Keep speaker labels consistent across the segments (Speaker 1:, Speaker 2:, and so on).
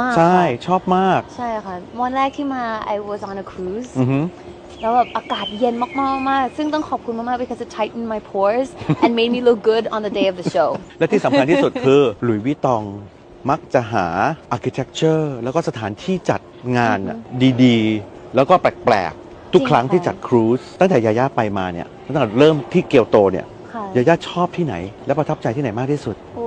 Speaker 1: มาก
Speaker 2: ใช่
Speaker 1: ค่ะ
Speaker 2: ชอบมาก
Speaker 1: ใช่ค่ะวันแรกที่มา I was on a cruise
Speaker 2: อือหือ
Speaker 1: แล้วแบบอากาศเย็นมากๆมากซึ่งต้องขอบคุณมากๆ because it tightened my pores and made me look good on the day of the show
Speaker 2: และที่สำคัญที่สุดคือ หลุยส์วิตองมักจะหา architecture แล้วก็สถานที่จัดงานน่ะดีๆ แล้วก็แปลกๆ ทุก
Speaker 1: จริง
Speaker 2: ครั้งที่
Speaker 1: ค่ะ
Speaker 2: จัดครูซตั้งแต่ยาย่าไปมาเนี่ยตั้งแต่เริ่มที่เกียวโตเนี่ย
Speaker 1: ค่ะ
Speaker 2: ยาย่าชอบที่ไหน และประทับใจที่ไหนมากที่สุด
Speaker 1: โอ้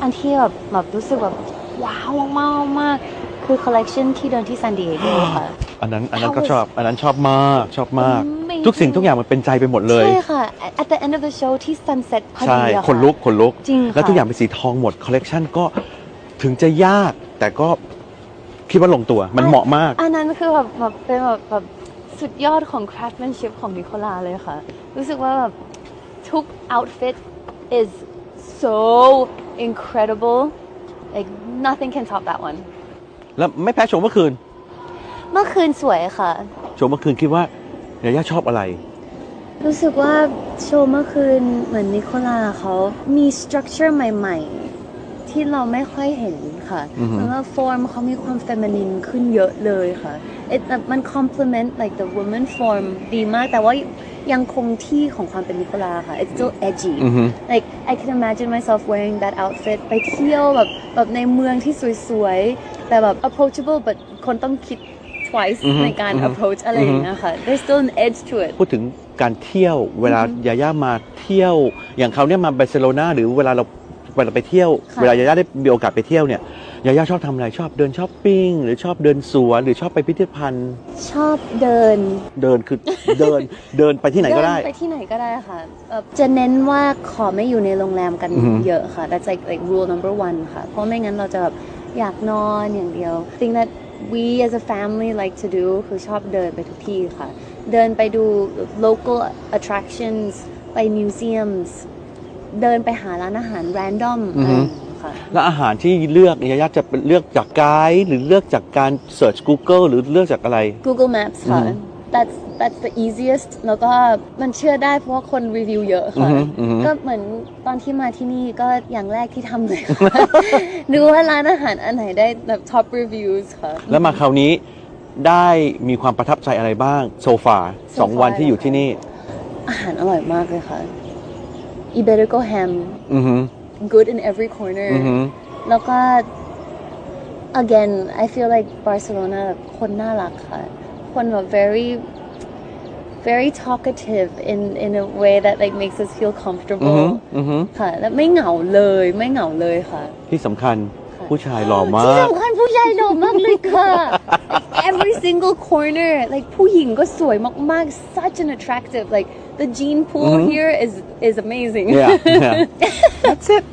Speaker 1: อันที่แบบแบบรู้สึกแบบ ว้าวมากๆมากคือคอลเลกชันที่เดินที่ซานดิเอโกค่ะ
Speaker 2: อันนั้นอันนั้นก็
Speaker 1: How was-
Speaker 2: ชอบ อันนั้นชอบมากชอบมาก
Speaker 1: Amazing
Speaker 2: ทุกสิ่งทุกอย่างมันเป็นใจไปหมดเลย
Speaker 1: ใช่ค่ะ at the end of the show ที่ sunset พอ
Speaker 2: ใช่
Speaker 1: ดีอะะ
Speaker 2: คนลุกคนลุก
Speaker 1: จริงค่ะ
Speaker 2: แล้วทุกอย่างเป็นสีทองหมดคอลเลกชันก็ถึงจะยาก แต่ก็คิดว่าลงตัวมันเหมาะมาก
Speaker 1: อันนั้นคือแบบแบบเป็นแบบแบบสุดยอดของ craftsmanship ของนิโคลาเลยค่ะ รู้สึกว่าแบบทุก outfit is so incredible like nothing can top that one
Speaker 2: แล้วไม่แพ้โชว์เมื่อคืน
Speaker 1: เมื่อคืนสวยค่ะ
Speaker 2: โชว์เมื่อคืนคิดว่ายาย่าชอบอะไร
Speaker 1: รู้สึกว่าโชว์เมื่อคืนเหมือนนิโคลาเขามี structure ใหม่ ๆ ที่เราไม่ค่อยเห็นค่ะ
Speaker 2: อือฮึ
Speaker 1: เหมือนว่า form เขามีความ feminine ขึ้นเยอะเลยค่ะ It มัน complement like the woman form ดีมาก แต่ว่ายังคงที่ของความเป็นนิโคลาค่ะ it's still edgy
Speaker 2: อือฮึ
Speaker 1: like I can imagine myself wearing that outfit ไปเที่ยวแบบแบบในเมืองที่สวยๆ แต่แบบ approachable but คนต้องคิด twice
Speaker 2: อือฮึ
Speaker 1: ในการ
Speaker 2: อือฮึ
Speaker 1: approach อะไรอย่างเงี้ยค่ะ there's still an edge to it
Speaker 2: พูดถึงการเที่ยวเวลายาย่ามาเที่ยว อย่างเขาเนี่ยมาบาร์เซโลนาหรือเวลาเรา เวลาไปเที่ยว
Speaker 1: ค่ะ
Speaker 2: เวลายาย่าได้มีโอกาสไปเที่ยวเนี่ยยาย่าชอบทำอะไรชอบเดินช้อปปิ้งหรือชอบเดินสวนหรือชอบไปพิพิธภัณฑ์
Speaker 1: ชอบเดิน
Speaker 2: เดินคือ เดินเดินไปที่ไหนก็ได้
Speaker 1: เนไปที่ไหนก็ได้ค่ะเอ่อจะเน้นว่าขอไม่อยู่ในโรงแรมกัน
Speaker 2: อือฮึ
Speaker 1: เยอะค่ะ that's like like rule number one ค่ะ เพราะไม่งั้นเราจะแบบอยากนอนอย่างเดียว thing that we as a family like to do คือชอบเดินไปทุกที่ค่ะ เดินไปดู local attractions ไป museums เดินไปหาร้านอาหาร random
Speaker 2: อือฮึ
Speaker 1: อะไรอย่างเงี้ยค่ะ
Speaker 2: แล้วอาหารที่เลือกยาย่าจะเป็นเลือกจากไกด์หรือเลือกจากการ search Google หรือเลือกจากอะไร
Speaker 1: Google Maps ค่ะ
Speaker 2: อือฮึ
Speaker 1: that's that's the easiest แล้วก็มันเชื่อได้เพราะว่าคนรีวิวเยอะค่ะ
Speaker 2: อือฮึอือฮึ
Speaker 1: ก็เหมือนตอนที่มาที่นี่ก็อย่างแรกที่ทำเลยค่ะ ดูว่าร้านอาหารอันไหนได้แบบ top reviews ค่ะ
Speaker 2: แล้วมาคราวนี้ได้มีความประทับใจอะไรบ้างโซฟาสอง
Speaker 1: So far
Speaker 2: วันที่อยู่ที่นี่
Speaker 1: อาหารอร่อยมากเลยค่ะ Iberico ham
Speaker 2: อือฮึ
Speaker 1: good in every corner
Speaker 2: อือฮึ
Speaker 1: แล้วก็ again I feel like Barcelona แบบคนน่ารักค่ะ คนแบบ very very talkative in in a way that like makes us feel
Speaker 2: อือฮึ
Speaker 1: comfortable
Speaker 2: อือฮึ
Speaker 1: ค่ะ และไม่เหงาเลย ไม่เหงาเลยค่ะ
Speaker 2: ที่สำคัญ
Speaker 1: ค่ะ
Speaker 2: ผู้ชายหล่อมา
Speaker 1: ที่
Speaker 2: ก
Speaker 1: สำคัญผู้ชายหล่อมากเลยค่ะ every single corner like ผู้หญิงก็สวยมากๆ such an attractive like the gene pool
Speaker 2: Mhm.
Speaker 1: here is is amazing
Speaker 2: yeah yeah that's it